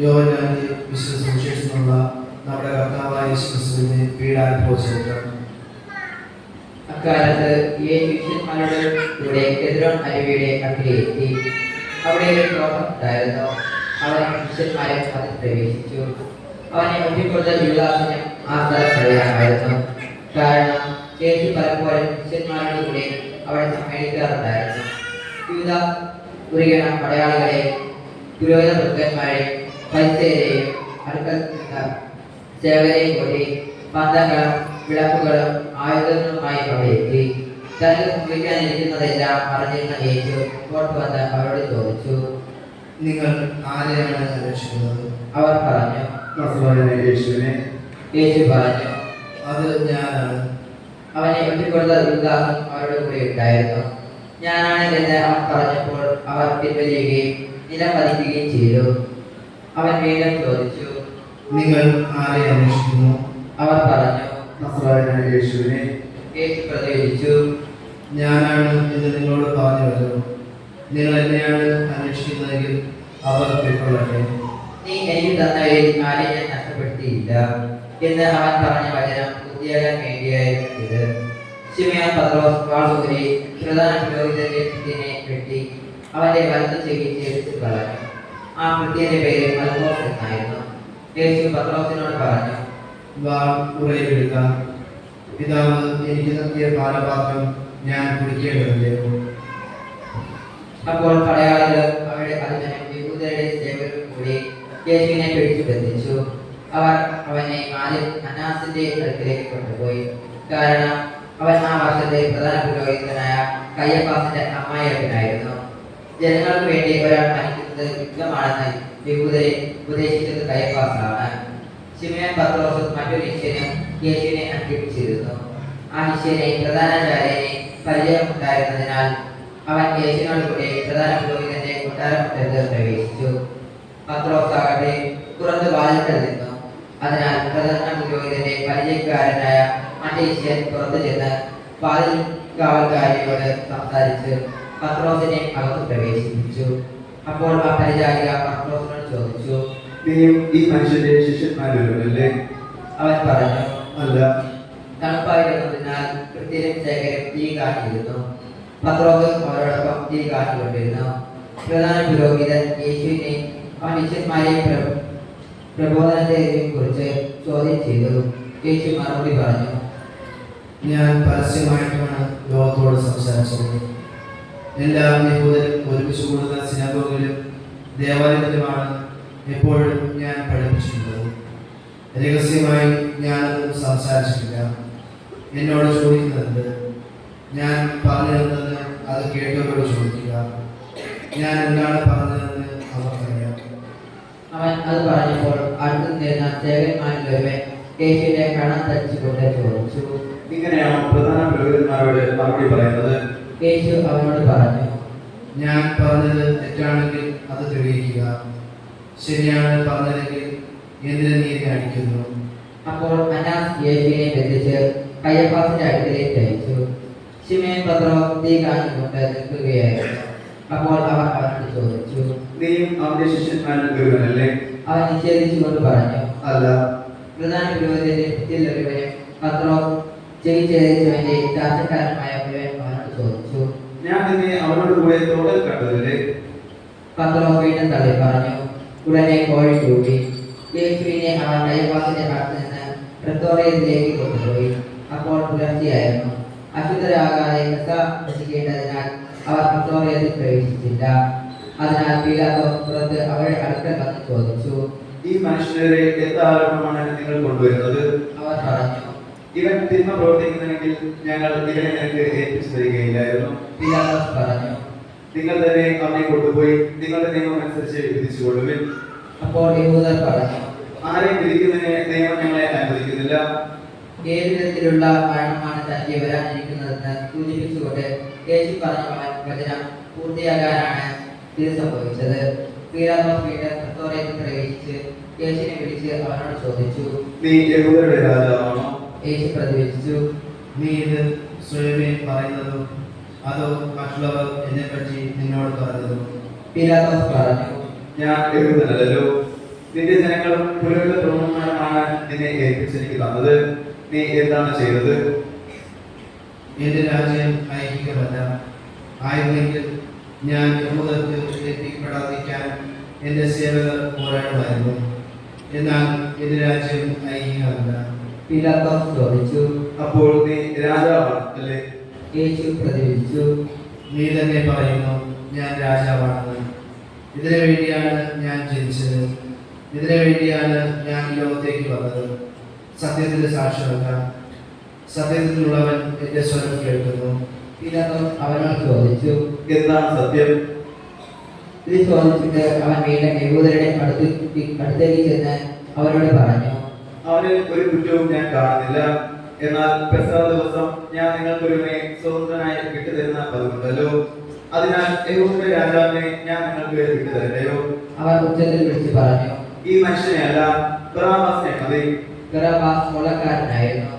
യോവനാന്റെ വിശുദ്ധ നമ്മുടെ കർത്താവായ യേശുവിനെ പീഡാനുഭവിച്ചിട്ടുണ്ട് അക്കാലത്ത് ഈ ശിഷ്യന്മാരുടെ കൂടെ എതിരോൺ അരുവിയുടെ അക്കരെയെത്തി അവിടെ ഒരു രോഗം ഉണ്ടായിരുന്നു. അവൻ ശിഷ്യന്മാരെ അതിൽ പ്രവേശിച്ചു. അവനെ ഒറ്റിക്കൊടുത്ത യുവദാസനും ആ കഴിയാമായിരുന്നു കാരണം യേശു പലപ്പോഴും ശിഷ്യന്മാരുടെ കൂടെ അവിടെ സമ്മേളിക്കാറുണ്ടായിരുന്നു. വിവിധ ഉരുകണ പടയാളികളെ പുരോഹിത ഭക്തന്മാരെ അടുക്കൽ നിന്ന് സേവരെയും കൂടി പന്തങ്ങളും വിളക്കുകളും ആയുധങ്ങളുമായി എത്തി തനിക്ക് സംഭവിക്കാനിരിക്കുന്നതെല്ലാം അറിഞ്ഞിരുന്ന യേശു പുറത്തു വന്ന് അവരോട് ചോദിച്ചു നിങ്ങൾ ആരെയാണ് അന്വേഷിക്കുന്നത് അവർ പറഞ്ഞു യേശുവിനെ. യേശു പറഞ്ഞു അത് ഞാനാണ്. അവനെ ഒറ്റിക്കൊടുത്ത ദുരിതാസം അവരുടെ കൂടെ ഉണ്ടായിരുന്നു. ഞാനാണ് എന്ന് അവൻ പറഞ്ഞപ്പോൾ അവർ പിൻവലിയുകയും നിലം പതിക്കുകയും ചെയ്തു. അവൻ വീണ്ടും ചോദിച്ചു നിങ്ങൾ ആരെ അന്വേഷിക്കുന്നു? അവർ പറഞ്ഞു നസ്രായനായ യേശുവിനെ. യേശു പ്രതികരിച്ചു ഞാനാണ് എന്ന് നിങ്ങളോട് വരുന്നു നിങ്ങൾ എന്നെയാണ് അന്വേഷിക്കുന്നതെങ്കിൽ അവർ പിന്തുടരട്ടെ നീ എനിക്ക് തന്നവയിൽ ആരെ ഞാൻ നഷ്ടപ്പെടുത്തിയില്ല എന്ന് അവൻ പറഞ്ഞ വചനം പൂർത്തിയാകാൻ വേണ്ടിയായിരുന്നു ഇത് ശിമയാൻ പത്രോസ് വാളൂരി പ്രധാന പുരോഹിതന്റെ കൃത്യനെ വെട്ടി അവന്റെ വലത്ത് എടുത്തു കളഞ്ഞു. ആ കൃത്യന്റെ പേര് അൽമോസ് എന്നായിരുന്നു. യേശു പത്രോസിനോട് പറഞ്ഞു വാ ഉറയിലെടുക്ക പിതാവ് എനിക്ക് നൽകിയ പാലപാത്രം ഞാൻ കുടിക്കേണ്ടതല്ലയോ അപ്പോൾ പടയാളികൾ അവരുടെ അതിനെ യഹൂദരുടെ സേവകരും കൂടി യേശുവിനെ പിടിച്ചു ബന്ധിച്ചു. അവർ അവനെ ആദ്യം അനാസിന്റെ അടുക്കിലേക്ക് കൊണ്ടുപോയി. കാരണം അവൻ ആ വർഷത്തെ പ്രധാന പുരോഹിതനായ കയ്യപ്പാസിന്റെ അമ്മായിയപ്പനായിരുന്നു. ജനങ്ങൾക്ക് വേണ്ടി ഒരാൾ മരിക്കുന്നത് യുദ്ധമാണെന്ന് യഹൂദരെ ഉപദേശിച്ചത് കൈപ്പാസാണ് ശിമയൻ പത്രോസ് മറ്റൊരു ശിഷ്യനും യേശുവിനെ അന്വേഷിച്ചിരുന്നു ആ ശിഷ്യനെ പ്രധാനാചാര്യനെ പരിചയമുണ്ടായിരുന്നതിനാൽ അവൻ യേശുവിനോട് കൂടി പ്രധാന പുരോഹിതന്റെ കൊട്ടാരമുറ്റത്ത് പ്രവേശിച്ചു. പത്രോസ് ആകട്ടെ പുറത്ത് വാതിൽക്കൽ നിന്നു. അതിനാൽ പ്രധാന പുരോഹിതന്റെ പരിചയക്കാരനായ മറ്റേ ശിഷ്യൻ പുറത്തു ചെന്ന് വാതിൽ കാവൽക്കാരിയോട് സംസാരിച്ച് പത്രോസിനെ അകത്ത് പ്രവേശിപ്പിച്ചു. അപ്പോൾ ആ പരിചാരിക പത്രോസിനോട് ചോദിച്ചു നീയും ഈ മനുഷ്യന്റെ ശിഷ്യന്മാരല്ലേ അവൻ പറഞ്ഞു അല്ല. തണുപ്പായിരുന്നതിനാൽ കൃത്യനും ശേഖരം തീ കാട്ടിയിരുന്നു പത്രോസും അവരോടൊപ്പം തീ കാട്ടിക്കൊണ്ടിരുന്നു പ്രധാന പുരോഹിതൻ യേശുവിനെയും അവൻ ശിഷ്യന്മാരെ പ്ര- പ്രബോധനത്തെയും കുറിച്ച് ചോദ്യം ചെയ്തു. യേശു മറുപടി പറഞ്ഞു ഞാൻ പരസ്യമായിട്ടാണ് ലോകത്തോട് സംസാരിച്ചത്. എല്ലാ യഹൂദരും ഒരുമിച്ച് കൂടുന്ന സിനഗോഗിലും ദേവാലയത്തിലുമാണ് എപ്പോഴും ഞാൻ പഠിപ്പിച്ചിട്ടുള്ളത്. രഹസ്യമായി ഞാനൊന്നും സംസാരിച്ചിട്ടില്ല. എന്നോട് ചോദിക്കുന്നുണ്ട് ഞാൻ പറഞ്ഞിരുന്നത് അത് കേട്ടവരോട് ചോദിക്കുക. ഞാൻ എന്താണ് പറഞ്ഞതെന്ന് അവർക്കറിയാം. അവൻ അത് പറഞ്ഞപ്പോൾ അടുത്തു നിന്നിരുന്ന സേവന്മാരിൽ ഒരുവൻ യേശുവിന്റെ കണം തച്ചുകൊണ്ട് ചോദിച്ചു. ഇങ്ങനെയാണ് പ്രധാന പുരോഹിതന്മാരോട് മറുപടി പറയുന്നത്. യേശു അവനോട് പറഞ്ഞു ഞാൻ പറഞ്ഞത് തെറ്റാണെങ്കിൽ അത് തെളിയിക്കുക. ശരിയാണ് പറഞ്ഞതെങ്കിൽ എന്തിനു നീ എന്നെ അടിക്കുന്നു? അപ്പോൾ അനാസ് യേശുവിനെ ബന്ധിച്ച് കയ്യപ്പാസിന്റെ അടുത്തിലേക്ക് അയച്ചു ശിമേൻ പത്രോ തീ കാണിക്കൊണ്ട് നിൽക്കുകയായിരുന്നു. അപ്പോൾ അവർ അവനോട് ചോദിച്ചു നീയും അവന്റെ ശിഷ്യന്മാരിൽ ഒരുവനല്ലേ? അവൻ നിഷേധിച്ചുകൊണ്ട് പറഞ്ഞു അല്ല. പ്രധാന പുരോഹിതന്റെ ഒരുവനും പത്രോ അവനോട് ചോദിച്ചു ഞാൻ നിന്നെ അവനോട് കൂടെ തോട്ടൽ കണ്ടതില്ലേ പത്രോ വീണ്ടും തള്ളി പറഞ്ഞു ഉടനെ കോഴി കൂട്ടി യേശുവിനെ അവൻ കൈവാസിന്റെ ഭാഗത്ത് നിന്ന് പ്രത്തോറിയത്തിലേക്ക് കൊണ്ടുപോയി. അപ്പോൾ പുലർച്ചെയായിരുന്നു. അശുദ്ധരാകാതെ പ്രസാദിക്കേണ്ടതിനാൽ അവർ പ്രത്തോറിയത്തിൽ പ്രവേശിച്ചില്ല. അതിനാൽ പീലാത്തോ പുറത്ത് അവരുടെ അടുക്കൽ വന്ന് ചോദിച്ചു ഈ മനുഷ്യരെ എന്ത് ആരോപണമാണ് നിങ്ങൾ കൊണ്ടുവരുന്നത്? അവർ പറഞ്ഞു ഇവൻ തിന്മ പ്രവർത്തിക്കുന്നുവെങ്കിൽ ഞങ്ങൾ ഇവനെ നിനക്ക് ഏൽപ്പിച്ചു തരികയില്ലായിരുന്നു. പീലാത്തോസ് പറഞ്ഞു നിങ്ങൾ തന്നെ അവനെ കൊണ്ടുപോയി നിങ്ങളുടെ നിയമം അനുസരിച്ച് വിധിച്ചു കൊടുവിൽ അപ്പോൾ യഹൂദർ പറഞ്ഞു ആരെയും വിധിക്കുന്നതിന് നിയമം ഞങ്ങളെ അനുവദിക്കുന്നില്ല. ഏത് വിധത്തിലുള്ള മരണമാണ് തനിക്ക് വരാനിരിക്കുന്നതെന്ന് സൂചിപ്പിച്ചുകൊണ്ട് യേശു പറഞ്ഞ വചനം പൂർത്തിയാകാനാണ് ഇത് സംഭവിച്ചത് പീലാത്തോസ് വീണ്ടും പ്രത്തോറിയത്തിൽ പ്രവേശിച്ച് യേശുവിനെ വിളിച്ച് അവനോട് ചോദിച്ചു നീ യഹൂദരുടെ രാജാവാണോ? യേശു പ്രതിവചിച്ചു. നീ ഇത് സ്വയമേ പറയുന്നതോ അതോ മറ്റുള്ളവർ എന്നെപ്പറ്റി നിന്നോട് പറഞ്ഞതോ. പീലാത്തോസ് പറഞ്ഞു ഞാൻ എഴുതുന്നല്ലോ നിന്റെ ജനങ്ങൾ പുരോഹിത പ്രമുഖന്മാരുമാണ് നിന്നെ ഏൽപ്പിച്ചെനിക്ക് തന്നത്. നീ എന്താണ് ചെയ്തത്? എന്റെ രാജ്യം ഐഹികമല്ല. ആയിരുന്നെങ്കിൽ ഞാൻ യഹൂദർക്ക് എത്തിപ്പെടാതിരിക്കാൻ എന്റെ സേവകർ പോരാടുമായിരുന്നു. എന്നാൽ എന്റെ രാജ്യം ഐഹികമല്ല. പീലാത്തോസ് ചോദിച്ചു അപ്പോൾ നീ രാജാവാണ് അല്ലേ? യേശു പ്രതികരിച്ചു നീ തന്നെ പറയുന്നു ഞാൻ രാജാവാണെന്ന്. ഇതിനു വേണ്ടിയാണ് ഞാൻ ജനിച്ചത്. ഇതിനു വേണ്ടിയാണ് ഞാൻ ഈ ലോകത്തേക്ക് വന്നത്. സത്യത്തിന്റെ സാക്ഷ്യമല്ല സത്യത്തിലുള്ളവൻ എന്റെ സ്വരം കേൾക്കുന്നു. പിലാത്തോസ് അവനോട് ചോദിച്ചു. എന്താണ് സത്യം? ഇത് ചോദിച്ചിട്ട് അവൻ വീണ്ടും യഹൂദരുടെ അടുത്ത് അടുത്തേക്ക് ചെന്ന് അവരോട് പറഞ്ഞു അവനിൽ ഒരു കുറ്റവും ഞാൻ കാണുന്നില്ല. എന്നാൽ പെസഹ ദിവസം ഞാൻ നിങ്ങൾക്ക് നിങ്ങൾക്കൊരുവനെ സ്വതന്ത്രനായി വിട്ടുതരുന്ന പതിവുണ്ടല്ലോ. അതിനാൽ യഹൂദ രാജാവിനെ ഞാൻ നിങ്ങൾക്ക് വിട്ടുതരണ്ടയോ അവർ ഉച്ചത്തിൽ വിളിച്ചു പറഞ്ഞു ഈ മനുഷ്യനെയല്ല ബറാബാസിനെ മതി. ബറബാസ് കൊള്ളക്കാരനായിരുന്നു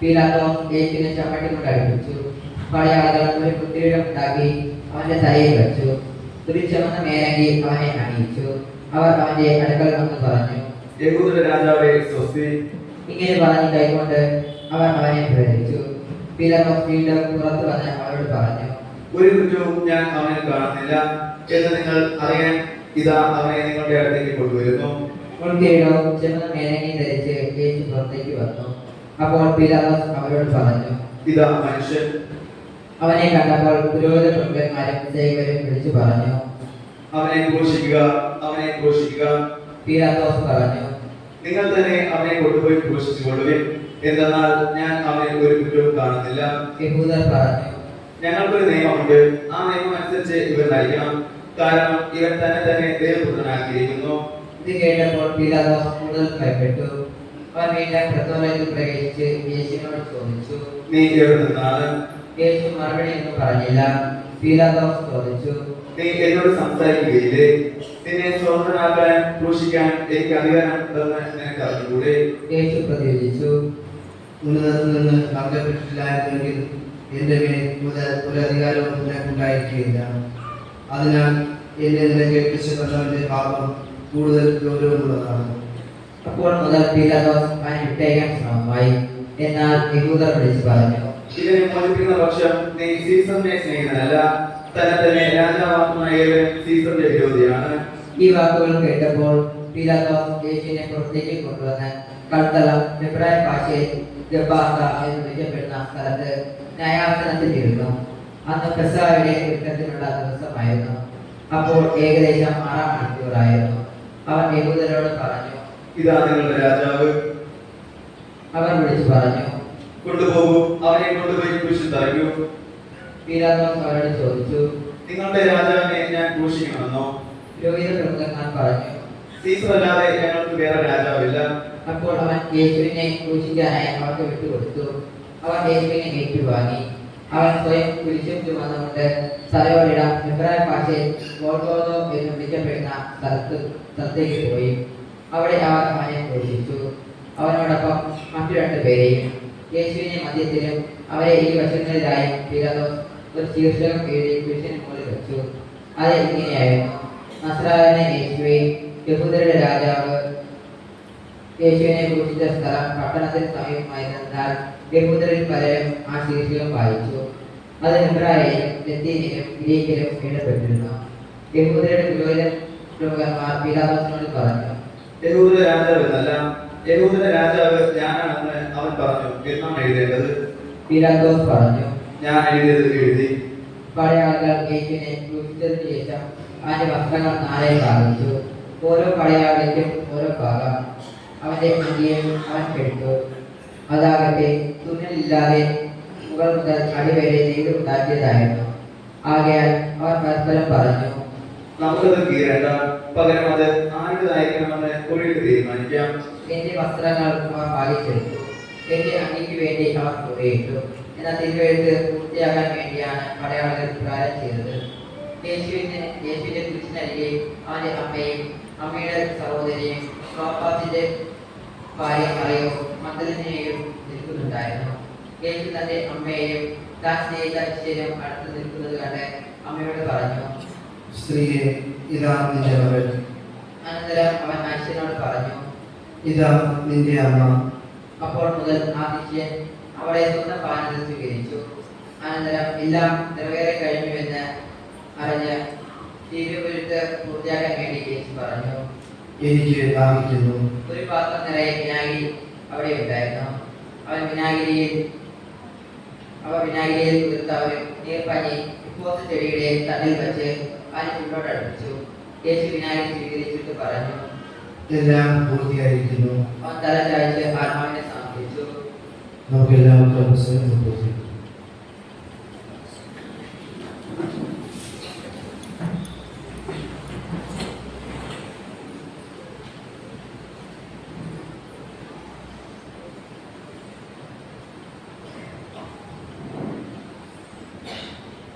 പീലാത്തോസ് യേശുവിനെ ചമ്മട്ടി കൊണ്ട് അടുപ്പിച്ചു. പടയാളികൾ ഒരു കുത്തിരിടം ഉണ്ടാക്കി അവന്റെ തലയിൽ വെച്ചു. ഒരു ചുമന്ന മേലങ്കി അവനെ അണിയിച്ചു. അവർ അവന്റെ അടുക്കൽ വന്ന് പറഞ്ഞു യഹൂദ രാജാവെ സ്വസ്തി ഇങ്ങനെ പറഞ്ഞ് കൈകൊണ്ട് അവർ അവനെ പ്രേരിച്ചു പീലാത്തോസ് വീണ്ടും പുറത്തു വന്ന് അവരോട് പറഞ്ഞു ഒരു കുറ്റവും ഞാൻ അവനെ കാണുന്നില്ല എന്ന് നിങ്ങൾ അറിയാൻ ഇതാ അവനെ നിങ്ങളുടെ അടുത്തേക്ക് കൊണ്ടുവരുന്നു. മുൻകിരീടവും ചുമന്ന മേലങ്കയും ധരിച്ച് യേശു പുറത്തേക്ക് വന്നു. അപ്പോൾ പീലാത്തോസ് അവരോട് പറഞ്ഞു ഇതാ മനുഷ്യൻ. അവനെ കണ്ടപ്പോൾ പുരോഹിത പ്രമുഖന്മാരും വിളിച്ചു പറഞ്ഞു അവനെ ഘോഷിക്കുക അവനെ ക്രൂശിക്കുക പീലാത്തോസ് പറഞ്ഞു. നിങ്ങൾ തന്നെ അവനെ കൊണ്ടുപോയി ക്രൂശിച്ചുകൊള്ളുവിൻ എന്തെന്നാൽ ഞാൻ അവനെ ഒരു കുറ്റവും കാണുന്നില്ല. യഹൂദർ പറഞ്ഞു. ഞങ്ങൾക്കൊരു നിയമമുണ്ട്. ആ നിയമം അനുസരിച്ച് ഇവർ നയിക്കണം കാരണം ഇവൻ തന്നെ തന്നെ ദൈവപുത്രനാക്കിയിരിക്കുന്നു. ഇത് കേട്ടപ്പോൾ പീലാത്തോസ് കൂടുതൽ ഭയപ്പെട്ടു. അവൻ വീണ്ടും പ്രത്തോലത്തിൽ പ്രവേശിച്ച് യേശുവിനോട് ചോദിച്ചു നീ എവിടെ നിന്നാണ്? യേശു മറുപടി ഒന്നും പറഞ്ഞില്ല. പീലാത്തോസ് ചോദിച്ചു നീ എന്നോട് സംസാരിക്കുകയില്ലേ? നിന്നെ സ്വതന്ത്രനാക്കാൻ ക്രൂശിക്കാൻ എനിക്ക് അധികാരം പ്രതികരിച്ചു. നിന്ന് പങ്കപ്പെട്ടിട്ടില്ലായിരുന്നെങ്കിൽ എന്റെ മേൽ മുതൽ ഒരു അധികാരവും നിനക്കുണ്ടായിരിക്കുകയില്ല. അതിനാൽ എന്നെ നിനക്ക് ഏൽപ്പിച്ചു തന്നവന്റെ പാപം കൂടുതൽ ഗൗരവമുള്ളതാണ്. അപ്പോൾ മുതൽ പീലാദോസ് അവനെ വിട്ടയക്കാൻ ശ്രമമായി. എന്നാൽ യഹൂദർ വിളിച്ചു പറഞ്ഞു ഇതിനെ മോചിപ്പിക്കുന്ന പക്ഷം നീ സീസറിനെ സ്നേഹിക്കുന്നതല്ല തന്നെ തന്നെ രാജാവാക്കുന്നവൻ സീസറിന്റെ വിരോധിയാണ് ഈ വാക്കുകൾ കേട്ടപ്പോൾ പീലാത്തോസ് യേശുവിനെ പുറത്തേക്ക് കൊണ്ടുവന്ന് കൽത്തളം എബ്രായ ഭാഷയിൽ ഗബ്ബാത്ത എന്ന് വിളിക്കപ്പെടുന്ന സ്ഥലത്ത് ന്യായാസനത്തിലിരുന്നു അന്ന് പെസഹയുടെ ഒരുക്കത്തിനുള്ള ദിവസമായിരുന്നു. അപ്പോൾ ഏകദേശം ആറാം മണിക്കൂറായിരുന്നു. അവൻ യഹൂദരോട് പറഞ്ഞു ഇതാ നിങ്ങളുടെ രാജാവ്. അവർ വിളിച്ചു പറഞ്ഞു കൊണ്ടുപോകൂ. അവനെ കൊണ്ടുപോയി ക്രൂശിൽ തറയ്ക്കൂ പീലാത്തോസ് അവരോട് ചോദിച്ചു നിങ്ങളുടെ രാജാവിനെ ഞാൻ ക്രൂശിക്കണമെന്നോ? പുരോഹിത പ്രമുഖന്മാർ പറഞ്ഞു സീസർ അല്ലാതെ ഞങ്ങൾക്ക് വേറെ രാജാവില്ല. അപ്പോൾ അവൻ യേശുവിനെ ക്രൂശിക്കാനായി അവർക്ക് വിട്ടുകൊടുത്തു. അവൻ യേശുവിനെ ഏറ്റുവാങ്ങി അവൻ സ്വയം കുരിശും ചുമന്നുകൊണ്ട് തലയോടിടം എബ്രായ ഭാഷയിൽ ഗോൾഗോതോ എന്ന് വിളിക്കപ്പെടുന്ന സ്ഥലത്ത് സ്ഥലത്തേക്ക് പോയി. അവിടെ അവർ അവനെ ക്രൂശിച്ചു. അവനോടൊപ്പം മറ്റു രണ്ടു പേരെയും യേശുവിനെ മധ്യത്തിലും അവരെ ഈ വശങ്ങളിലായി പീലാത്തോസ് ഒരു ശീർഷകം എഴുതി കുരിശിന് മുകളിൽ വെച്ചു. അത് ഇങ്ങനെയായിരുന്നു. നസ്രായന യേശുവെ യഹൂദരുടെ രാജാവ് യേശുവിനെ കുറിച്ച സ്ഥലം പട്ടണത്തിന് സമീപമായിരുന്നതിനാൽ യഹൂദരിൽ പലരും ആ ശീർഷകം വായിച്ചു. അത് ഹെബ്രായയിലും ലത്തീനിലും ഗ്രീക്കിലും എഴുതപ്പെട്ടിരുന്നു. യഹൂദരുടെ പുരോഹിത പ്രമുഖന്മാർ പറഞ്ഞു യഹൂദ രാജാവ് യഹൂദ രാജാവ് ഞാനാണെന്ന് അവൻ പറഞ്ഞു. എന്നാണ് എഴുതേണ്ടത്? പീലാദോസ് പറഞ്ഞു ഞാൻ എഴുതിയത് എഴുതി. പടയാളികൾ യേശുവിനെ ക്രൂശിച്ചതിന് ശേഷം അവന്റെ വസ്ത്രങ്ങൾ നാളെ ഭാഗിച്ചു ഓരോ പടയാളിക്കും ഓരോ ഭാഗം. അവന്റെ അങ്കിയും അവൻ കെട്ടു അതാകട്ടെ തുന്നലില്ലാതെ മുകൾ മുതൽ അടിവരെ നെയ്ത് ഉണ്ടാക്കിയതായിരുന്നു. ആകയാൽ അവർ പരസ്പരം പറഞ്ഞു നമുക്കത് കീറേണ്ട പകരം അത് ആരുടേതായിരിക്കണമെന്ന് കുറിയിട്ട് തീരുമാനിക്കാം. എന്റെ വസ്ത്രങ്ങൾ അവർ എന്റെ അങ്കിക്ക് വേണ്ടി അവർ കുറിയിട്ടു എന്നാൽ തിരുവെഴുത്ത് പൂർത്തിയാക്കാൻ വേണ്ടിയാണ് പടയാളികൾ ഇപ്രകാരം ചെയ്തത്. യേശുവിനെ യേശുവിന്റെ കുരിശിനരികെ അവന്റെ അമ്മയും അമ്മയുടെ സഹോദരിയും ക്ലോപ്പാസിന്റെ ഭാര്യ മറിയോ മന്ദലിനെയും നിൽക്കുന്നുണ്ടായിരുന്നു. യേശു തന്റെ അമ്മയെയും താൻ സ്നേഹിത ശരീരം അടുത്ത് നിൽക്കുന്നത് കണ്ട് അമ്മയോട് പറഞ്ഞു സ്ത്രീയെ ഇതാ നിന്റെ അനന്തരം അവൻ മനുഷ്യനോട് പറഞ്ഞു ഇതാ നിന്റെ അമ്മ. അപ്പോൾ മുതൽ ആ ശിഷ്യൻ അവളെ സ്വന്തം പാനത്തിൽ സ്വീകരിച്ചു. അനന്തരം എല്ലാം നിറവേറെ കഴിഞ്ഞുവെന്ന് അറിഞ്ഞ് പൂർത്തിയാക്കാൻ വേണ്ടി യേശു പറഞ്ഞു. എനിക്ക് ദാഹിക്കുന്നു ഒരു പാത്രം നിറയെ വിനാഗിരി അവിടെ ഉണ്ടായിരുന്നു. അവൻ വിനാഗിരിയിൽ അവ വിനാഗിരിയിൽ കുതിർത്ത അവർ നീർപ്പഞ്ഞി ഉപ്പോസ് ചെടിയുടെ തണ്ടിൽ വെച്ച് അതിന് ചുണ്ടോട് അടുപ്പിച്ചു. യേശു വിനായകൻ സ്വീകരിച്ചിട്ട് പറഞ്ഞു എല്ലാം പൂർത്തിയായിരിക്കുന്നു. അവൻ തല ചായച്ച് ആത്മാവിനെ സമർപ്പിച്ചു. നമുക്ക് എല്ലാവർക്കും സംഭവിക്കും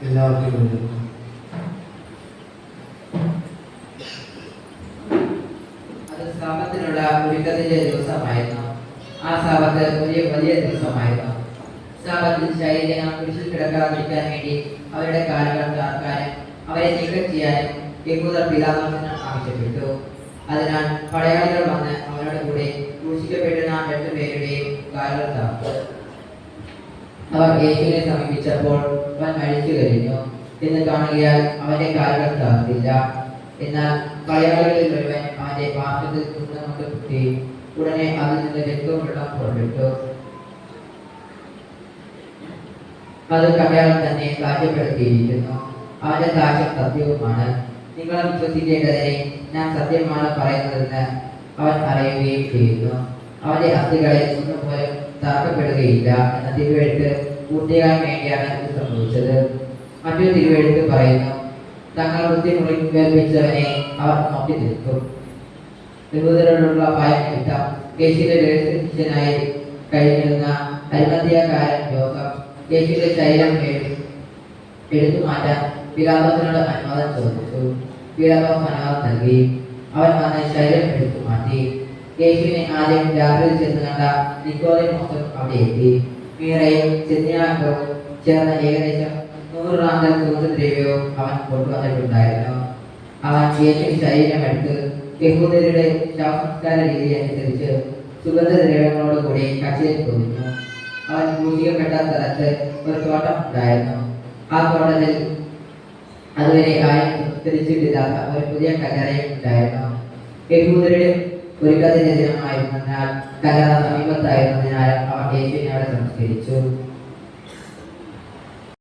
എല്ലാവർക്കും വേണ്ടി അത് സാപത്തിനുള്ള ഒരുക്കത്തിന്റെ ദിവസമായിരുന്നു ആ വലിയ വലിയ ദിവസമായിരുന്നു. സാബത്തിൽ ശരീരം കുരിശിൽ കിടക്കാതിരിക്കാൻ വേണ്ടി അവരുടെ കാലുകൾ താർക്കാനും അവരെ നീക്കം ചെയ്യാനും യഹൂദർ പിതാവിന് ആവശ്യപ്പെട്ടു. അതിനാൽ പടയാളികൾ വന്ന് അവരുടെ കൂടെ ക്രൂശിക്കപ്പെടുന്ന രണ്ടുപേരുടെയും കാലുകൾ താർത്തു അവർ യേശുവിനെ സമീപിച്ചപ്പോൾ അവൻ മരിച്ചു കഴിഞ്ഞു. എന്ന് കാണുകയാൽ അവന്റെ കാലുകൾ താർത്തില്ല എന്നാൽ പടയാളികളിൽ ഒരുവൻ അവന്റെ പാർശ്വത്തിൽ കുന്നമുട്ട് കുത്തി ഉടനെ അതിൽ നിന്ന് രക്തവും വെള്ളം പുറപ്പെട്ടു അത് കണ്ടയാൾ തന്നെ കാര്യപ്പെടുത്തിയിരിക്കുന്നു അവന്റെ സാക്ഷ്യം സത്യവുമാണ്. നിങ്ങൾ വിശ്വസിക്കേണ്ടതിനെ ഞാൻ സത്യമാണ് പറയുന്നതെന്ന് അവൻ അറിയുകയും ചെയ്യുന്നു. അവന്റെ അസ്ഥികളിൽ ഒന്നും പോലും തറക്കപ്പെടുകയില്ല എന്ന തിരുവെഴുത്ത് പൂർത്തിയാകാൻ വേണ്ടിയാണ് ഇത് സംഭവിച്ചത്. മറ്റൊരു തിരുവെഴുത്ത് പറയുന്നു തങ്ങൾ ബുദ്ധി മുറിവേൽപ്പിച്ചവനെ അവർ നോക്കി നിൽക്കും യഹൂദരോടുള്ള ഭയം നിമിത്തം യേശുവിന്റെ രഹസ്യനായി കഴിഞ്ഞിരുന്ന അരിമത്തിയക്കാരൻ യോഗം യേശുവിന്റെ ശരീരം എടു- എടുത്തു മാറ്റാൻ പിലാത്തോസിനോട് അനുവാദം ചോദിച്ചു. പിലാത്തോസ് അനുവാദം നൽകി. അവൻ വന്ന് ശരീരം എടുത്തു മാറ്റി. യേശുവിനെ ആദ്യം രാത്രിയിൽ ചെന്ന് കണ്ട നിക്കോദിമോസും അവിടെ എത്തി. മീറയും ചെന്യാക്കവും ചേർന്ന ഏകദേശം നൂറ് റാന്തൽ സുഗന്ധദ്രവ്യവും അവൻ കൊണ്ടുവന്നിട്ടുണ്ടായിരുന്നു. അവൻ യേശുവിന്റെ ശരീരം എടുത്ത് യഹൂദരുടെ ശവസംസ്കാര രീതി അനുസരിച്ച് സുഗന്ധദ്രവ്യങ്ങളോട് കൂടി കച്ചേരി പൊതിഞ്ഞു. അവൻ പൂജിക്കപ്പെട്ട സ്ഥലത്ത് ഒരു തോട്ടം ഉണ്ടായിരുന്നു. ആ തോട്ടത്തിൽ അതുവരെ ആരും സംസ്കരിച്ചിട്ടില്ലാത്ത ഒരു പുതിയ കല്ലറയും ഉണ്ടായിരുന്നു. യഹൂദരുടെ ഒരുക്കത്തിന്റെ ദിനമായിരുന്നതിനാൽ കല്ലറ സമീപത്തായിരുന്നതിനാൽ അവർ യേശുവിനെ അവിടെ സംസ്കരിച്ചു.